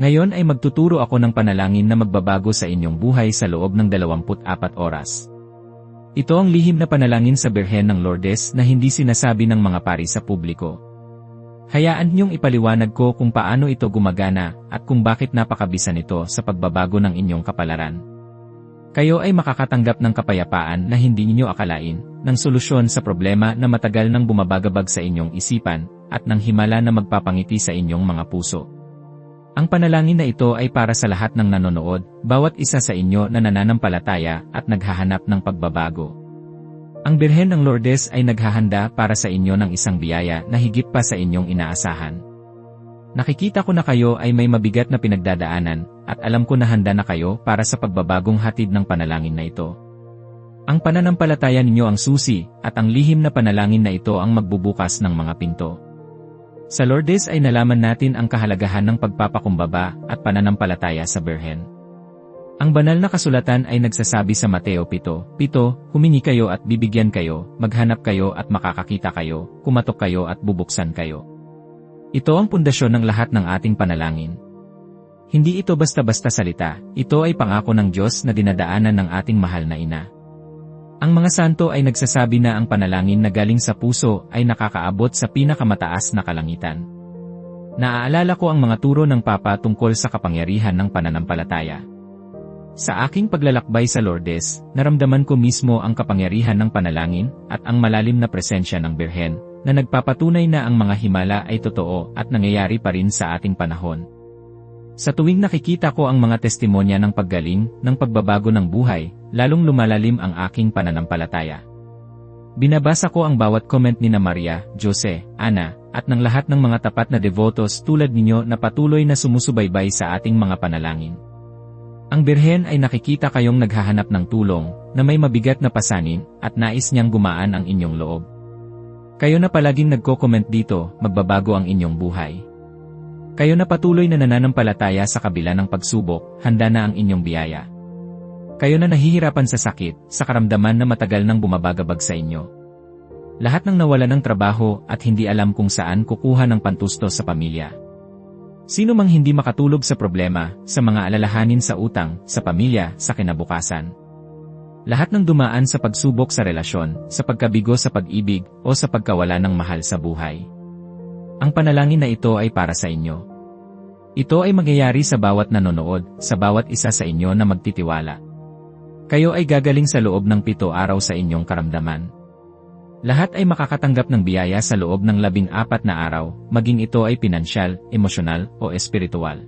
Ngayon ay magtuturo ako ng panalangin na magbabago sa inyong buhay sa loob ng 24 oras. Ito ang lihim na panalangin sa Birhen ng Lourdes na hindi sinasabi ng mga pari sa publiko. Hayaan niyong ipaliwanag ko kung paano ito gumagana at kung bakit napakabisan ito sa pagbabago ng inyong kapalaran. Kayo ay makakatanggap ng kapayapaan na hindi ninyo akalain, ng solusyon sa problema na matagal nang bumabagabag sa inyong isipan, at ng himala na magpapangiti sa inyong mga puso. Ang panalangin na ito ay para sa lahat ng nanonood, bawat isa sa inyo na nananampalataya at naghahanap ng pagbabago. Ang Birhen ng Lourdes ay naghahanda para sa inyo ng isang biyaya na higit pa sa inyong inaasahan. Nakikita ko na kayo ay may mabigat na pinagdadaanan, at alam ko na handa na kayo para sa pagbabagong hatid ng panalangin na ito. Ang pananampalataya ninyo ang susi, at ang lihim na panalangin na ito ang magbubukas ng mga pinto. Sa Lourdes ay nalaman natin ang kahalagahan ng pagpapakumbaba at pananampalataya sa Birhen. Ang banal na kasulatan ay nagsasabi sa Mateo 7, 7, humingi kayo at bibigyan kayo, maghanap kayo at makakakita kayo, kumatok kayo at bubuksan kayo. Ito ang pundasyon ng lahat ng ating panalangin. Hindi ito basta-basta salita, ito ay pangako ng Diyos na dinadaanan ng ating mahal na ina. Ang mga santo ay nagsasabi na ang panalangin na galing sa puso ay nakakaabot sa pinakamataas na kalangitan. Naaalala ko ang mga turo ng Papa tungkol sa kapangyarihan ng pananampalataya. Sa aking paglalakbay sa Lourdes, naramdaman ko mismo ang kapangyarihan ng panalangin at ang malalim na presensya ng Birhen, na nagpapatunay na ang mga himala ay totoo at nangyayari pa rin sa ating panahon. Sa tuwing nakikita ko ang mga testimonya ng paggaling, ng pagbabago ng buhay, lalong lumalalim ang aking pananampalataya. Binabasa ko ang bawat comment ni na Maria, Jose, Ana, at ng lahat ng mga tapat na devotos tulad ninyo na patuloy na sumusubaybay sa ating mga panalangin. Ang Birhen ay nakikita kayong naghahanap ng tulong, na may mabigat na pasanin, at nais niyang gumaan ang inyong loob. Kayo na palaging nagko-comment dito, magbabago ang inyong buhay. Kayo na patuloy na nananampalataya sa kabila ng pagsubok, handa na ang inyong biyaya. Kayo na nahihirapan sa sakit, sa karamdaman na matagal nang bumabagabag sa inyo. Lahat ng nawala ng trabaho at hindi alam kung saan kukuha ng pantusto sa pamilya. Sino mang hindi makatulog sa problema, sa mga alalahanin sa utang, sa pamilya, sa kinabukasan. Lahat ng dumaan sa pagsubok sa relasyon, sa pagkabigo sa pag-ibig, o sa pagkawala ng mahal sa buhay. Ang panalangin na ito ay para sa inyo. Ito ay magyayari sa bawat nanonood, sa bawat isa sa inyo na magtitiwala. Kayo ay gagaling sa loob ng pito araw sa inyong karamdaman. Lahat ay makakatanggap ng biyaya sa loob ng labing apat na araw, maging ito ay pinansyal, emosyonal, o espiritual.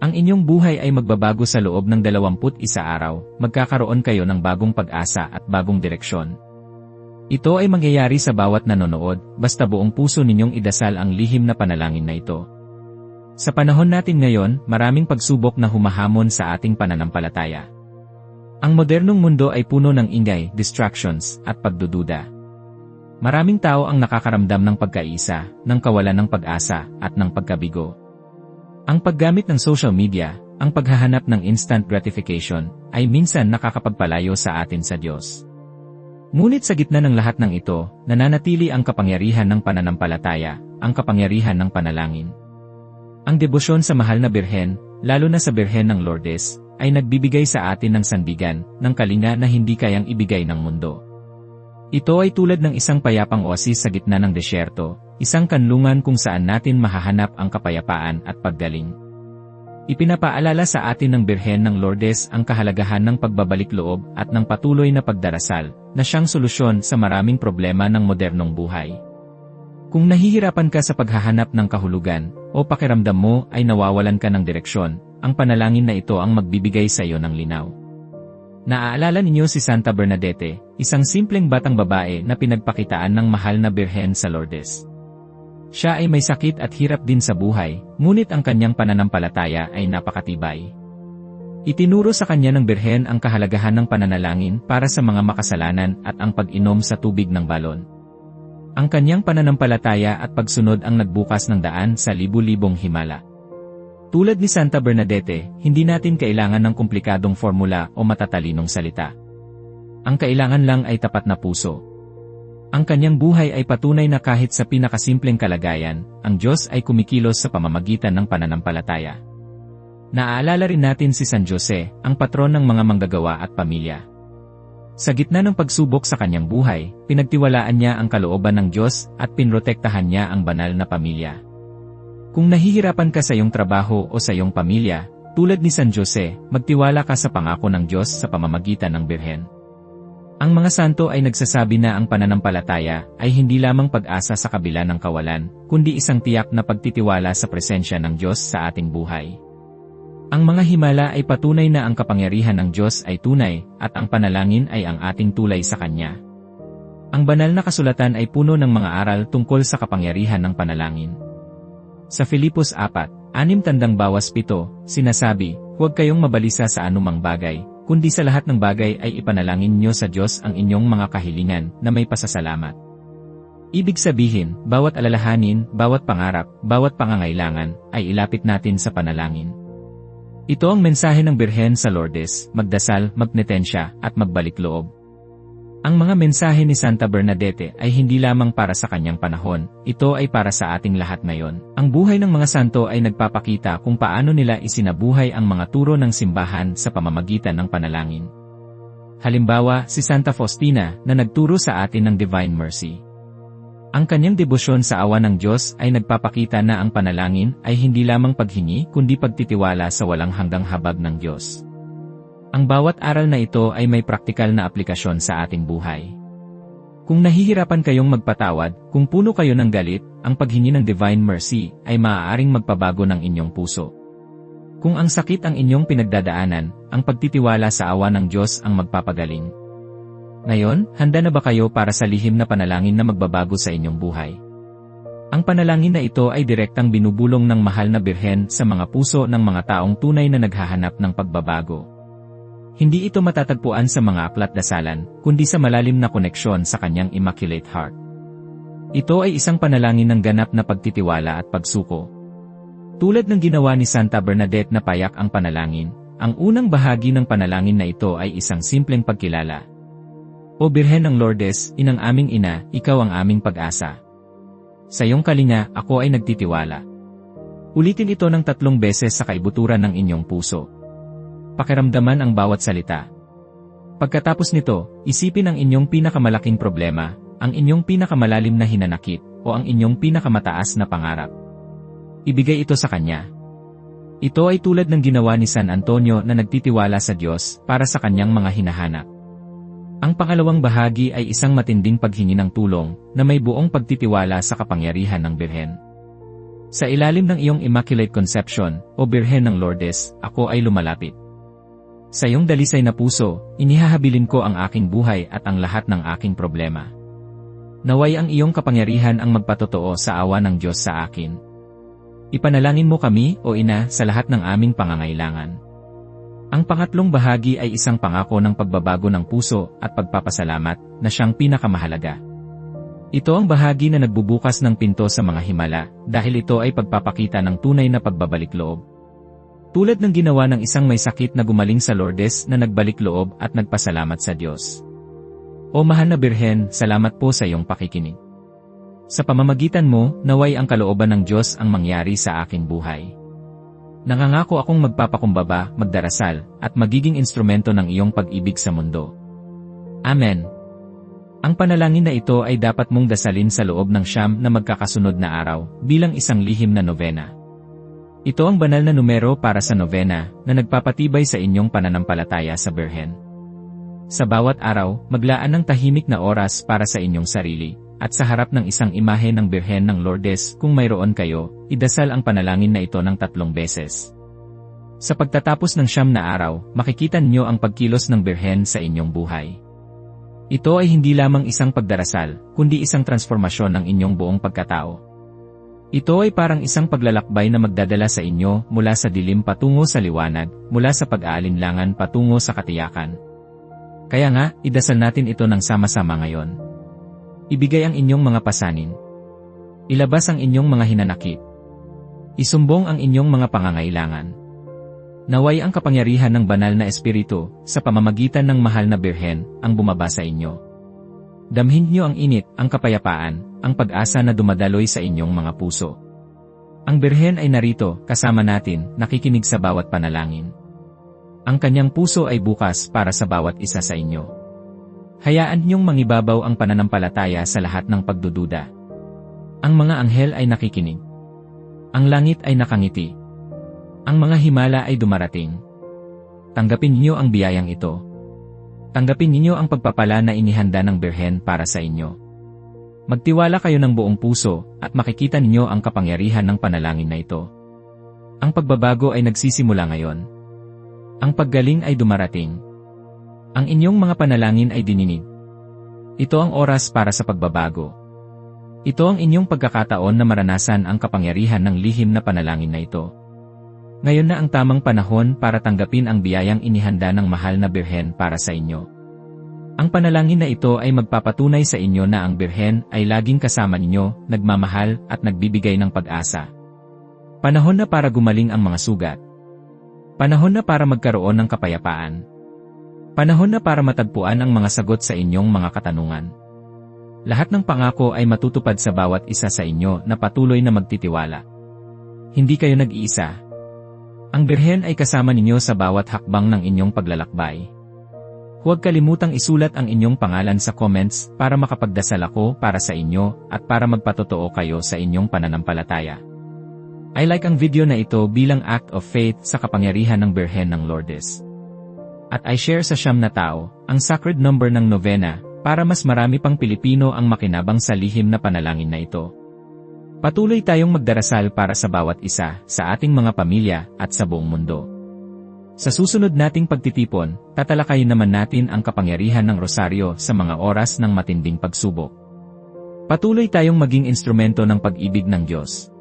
Ang inyong buhay ay magbabago sa loob ng 21 araw, magkakaroon kayo ng bagong pag-asa at bagong direksyon. Ito ay mangyayari sa bawat nanonood, basta buong puso ninyong idasal ang lihim na panalangin na ito. Sa panahon natin ngayon, maraming pagsubok na humahamon sa ating pananampalataya. Ang modernong mundo ay puno ng ingay, distractions, at pagdududa. Maraming tao ang nakakaramdam ng pagkaisa, ng kawalan ng pag-asa, at ng pagkabigo. Ang paggamit ng social media, ang paghahanap ng instant gratification, ay minsan nakakapagpalayo sa atin sa Diyos. Ngunit sa gitna ng lahat ng ito, nananatili ang kapangyarihan ng pananampalataya, ang kapangyarihan ng panalangin. Ang debosyon sa mahal na birhen, lalo na sa birhen ng Lourdes, ay nagbibigay sa atin ng sandigan, ng kalinga na hindi kayang ibigay ng mundo. Ito ay tulad ng isang payapang oasis sa gitna ng desyerto, isang kanlungan kung saan natin mahahanap ang kapayapaan at paggaling. Ipinapaalala sa atin ng Birhen ng Lourdes ang kahalagahan ng pagbabalik loob at ng patuloy na pagdarasal, na siyang solusyon sa maraming problema ng modernong buhay. Kung nahihirapan ka sa paghahanap ng kahulugan, o pakiramdam mo ay nawawalan ka ng direksyon, ang panalangin na ito ang magbibigay sa iyo ng linaw. Naaalala ninyo si Santa Bernadette, isang simpleng batang babae na pinagpakitaan ng mahal na Birhen sa Lourdes. Siya ay may sakit at hirap din sa buhay, ngunit ang kanyang pananampalataya ay napakatibay. Itinuro sa kanya ng Birhen ang kahalagahan ng pananalangin para sa mga makasalanan at ang pag-inom sa tubig ng balon. Ang kanyang pananampalataya at pagsunod ang nagbukas ng daan sa libu-libong himala. Tulad ni Santa Bernadette, hindi natin kailangan ng komplikadong formula o matatalinong salita. Ang kailangan lang ay tapat na puso, ang kanyang buhay ay patunay na kahit sa pinakasimpleng kalagayan, ang Diyos ay kumikilos sa pamamagitan ng pananampalataya. Naaalala rin natin si San Jose, ang patron ng mga manggagawa at pamilya. Sa gitna ng pagsubok sa kanyang buhay, pinagtiwalaan niya ang kalooban ng Diyos at pinrotektahan niya ang banal na pamilya. Kung nahihirapan ka sa iyong trabaho o sa iyong pamilya, tulad ni San Jose, magtiwala ka sa pangako ng Diyos sa pamamagitan ng Birhen. Ang mga santo ay nagsasabi na ang pananampalataya ay hindi lamang pag-asa sa kabila ng kawalan, kundi isang tiyak na pagtitiwala sa presensya ng Diyos sa ating buhay. Ang mga himala ay patunay na ang kapangyarihan ng Diyos ay tunay, at ang panalangin ay ang ating tulay sa Kanya. Ang banal na kasulatan ay puno ng mga aral tungkol sa kapangyarihan ng panalangin. Sa Filipos 4, anim tandang bawas pito, sinasabi, huwag kayong mabalisa sa anumang bagay, kundi sa lahat ng bagay ay ipanalangin nyo sa Diyos ang inyong mga kahilingan na may pasasalamat. Ibig sabihin, bawat alalahanin, bawat pangarap, bawat pangangailangan, ay ilapit natin sa panalangin. Ito ang mensahe ng Birhen sa Lourdes, magdasal, magnetensya, at magbalik loob. Ang mga mensahe ni Santa Bernadette ay hindi lamang para sa kanyang panahon, ito ay para sa ating lahat ngayon. Ang buhay ng mga santo ay nagpapakita kung paano nila isinabuhay ang mga turo ng simbahan sa pamamagitan ng panalangin. Halimbawa, si Santa Faustina na nagturo sa atin ng Divine Mercy. Ang kanyang debosyon sa awa ng Diyos ay nagpapakita na ang panalangin ay hindi lamang paghingi kundi pagtitiwala sa walang hanggang habag ng Diyos. Ang bawat aral na ito ay may praktikal na aplikasyon sa ating buhay. Kung nahihirapan kayong magpatawad, kung puno kayo ng galit, ang paghingi ng Divine Mercy ay maaaring magpabago ng inyong puso. Kung ang sakit ang inyong pinagdadaanan, ang pagtitiwala sa awa ng Diyos ang magpapagaling. Ngayon, handa na ba kayo para sa lihim na panalangin na magbabago sa inyong buhay? Ang panalangin na ito ay direktang binubulong ng mahal na birhen sa mga puso ng mga taong tunay na naghahanap ng pagbabago. Hindi ito matatagpuan sa mga aklat dasalan, kundi sa malalim na koneksyon sa kanyang Immaculate Heart. Ito ay isang panalangin ng ganap na pagtitiwala at pagsuko. Tulad ng ginawa ni Santa Bernadette na payak ang panalangin, ang unang bahagi ng panalangin na ito ay isang simpleng pagkilala. O Birhen ng Lourdes, inang aming ina, ikaw ang aming pag-asa. Sa iyong kalinga, ako ay nagtitiwala. Ulitin ito ng tatlong beses sa kaibuturan ng inyong puso. Pakiramdaman ang bawat salita. Pagkatapos nito, isipin ang inyong pinakamalaking problema, ang inyong pinakamalalim na hinanakit, o ang inyong pinakamataas na pangarap. Ibigay ito sa Kanya. Ito ay tulad ng ginawa ni San Antonio na nagtitiwala sa Diyos para sa kanyang mga hinahanap. Ang pangalawang bahagi ay isang matinding paghingi ng tulong na may buong pagtitiwala sa kapangyarihan ng Birhen. Sa ilalim ng iyong Immaculate Conception, o Birhen ng Lourdes, ako ay lumalapit. Sa iyong dalisay na puso, inihahabilin ko ang aking buhay at ang lahat ng aking problema. Naway ang iyong kapangyarihan ang magpatotoo sa awa ng Diyos sa akin. Ipanalangin mo kami, o Ina, sa lahat ng aming pangangailangan. Ang pangatlong bahagi ay isang pangako ng pagbabago ng puso at pagpapasalamat na siyang pinakamahalaga. Ito ang bahagi na nagbubukas ng pinto sa mga himala dahil ito ay pagpapakita ng tunay na pagbabalik loob. Tulad ng ginawa ng isang may sakit na gumaling sa Lourdes na nagbalik loob at nagpasalamat sa Diyos. O mahal na Birhen, salamat po sa iyong pakikinig. Sa pamamagitan mo, naway ang kalooban ng Diyos ang mangyari sa aking buhay. Nangangako akong magpapakumbaba, magdarasal, at magiging instrumento ng iyong pag-ibig sa mundo. Amen. Ang panalangin na ito ay dapat mong dasalin sa loob ng siyam na magkakasunod na araw, bilang isang lihim na novena. Ito ang banal na numero para sa novena na nagpapatibay sa inyong pananampalataya sa Birhen. Sa bawat araw, maglaan ng tahimik na oras para sa inyong sarili, at sa harap ng isang imahe ng Birhen ng Lourdes kung mayroon kayo, idasal ang panalangin na ito ng tatlong beses. Sa pagtatapos ng siyam na araw, makikita niyo ang pagkilos ng Birhen sa inyong buhay. Ito ay hindi lamang isang pagdarasal, kundi isang transformasyon ng inyong buong pagkatao. Ito ay parang isang paglalakbay na magdadala sa inyo mula sa dilim patungo sa liwanag, mula sa pag-aalinlangan patungo sa katiyakan. Kaya nga, idasal natin ito ng sama-sama ngayon. Ibigay ang inyong mga pasanin. Ilabas ang inyong mga hinanakit. Isumbong ang inyong mga pangangailangan. Naway ang kapangyarihan ng banal na espiritu, sa pamamagitan ng mahal na birhen, ang bumaba sa inyo. Damhin niyo ang init, ang kapayapaan, ang pag-asa na dumadaloy sa inyong mga puso. Ang Birhen ay narito, kasama natin, nakikinig sa bawat panalangin. Ang kanyang puso ay bukas para sa bawat isa sa inyo. Hayaan niyong mangibabaw ang pananampalataya sa lahat ng pagdududa. Ang mga anghel ay nakikinig. Ang langit ay nakangiti. Ang mga himala ay dumarating. Tanggapin niyo ang biyayang ito. Tanggapin ninyo ang pagpapala na inihanda ng Birhen para sa inyo. Magtiwala kayo ng buong puso at makikita ninyo ang kapangyarihan ng panalangin na ito. Ang pagbabago ay nagsisimula ngayon. Ang paggaling ay dumarating. Ang inyong mga panalangin ay dininig. Ito ang oras para sa pagbabago. Ito ang inyong pagkakataon na maranasan ang kapangyarihan ng lihim na panalangin na ito. Ngayon na ang tamang panahon para tanggapin ang biyayang inihanda ng mahal na Birhen para sa inyo. Ang panalangin na ito ay magpapatunay sa inyo na ang Birhen ay laging kasama ninyo, nagmamahal at nagbibigay ng pag-asa. Panahon na para gumaling ang mga sugat. Panahon na para magkaroon ng kapayapaan. Panahon na para matagpuan ang mga sagot sa inyong mga katanungan. Lahat ng pangako ay matutupad sa bawat isa sa inyo na patuloy na magtitiwala. Hindi kayo nag-iisa, ang Birhen ay kasama ninyo sa bawat hakbang ng inyong paglalakbay. Huwag kalimutang isulat ang inyong pangalan sa comments para makapagdasal ako para sa inyo at para magpatotoo kayo sa inyong pananampalataya. I like ang video na ito bilang act of faith sa kapangyarihan ng Birhen ng Lourdes. At I share sa siyam na tao, ang sacred number ng novena, para mas marami pang Pilipino ang makinabang sa lihim na panalangin na ito. Patuloy tayong magdarasal para sa bawat isa, sa ating mga pamilya, at sa buong mundo. Sa susunod nating pagtitipon, tatalakayin naman natin ang kapangyarihan ng rosaryo sa mga oras ng matinding pagsubok. Patuloy tayong maging instrumento ng pag-ibig ng Diyos.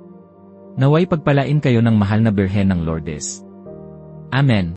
Naway pagpalain kayo ng mahal na Birhen ng Lourdes. Amen.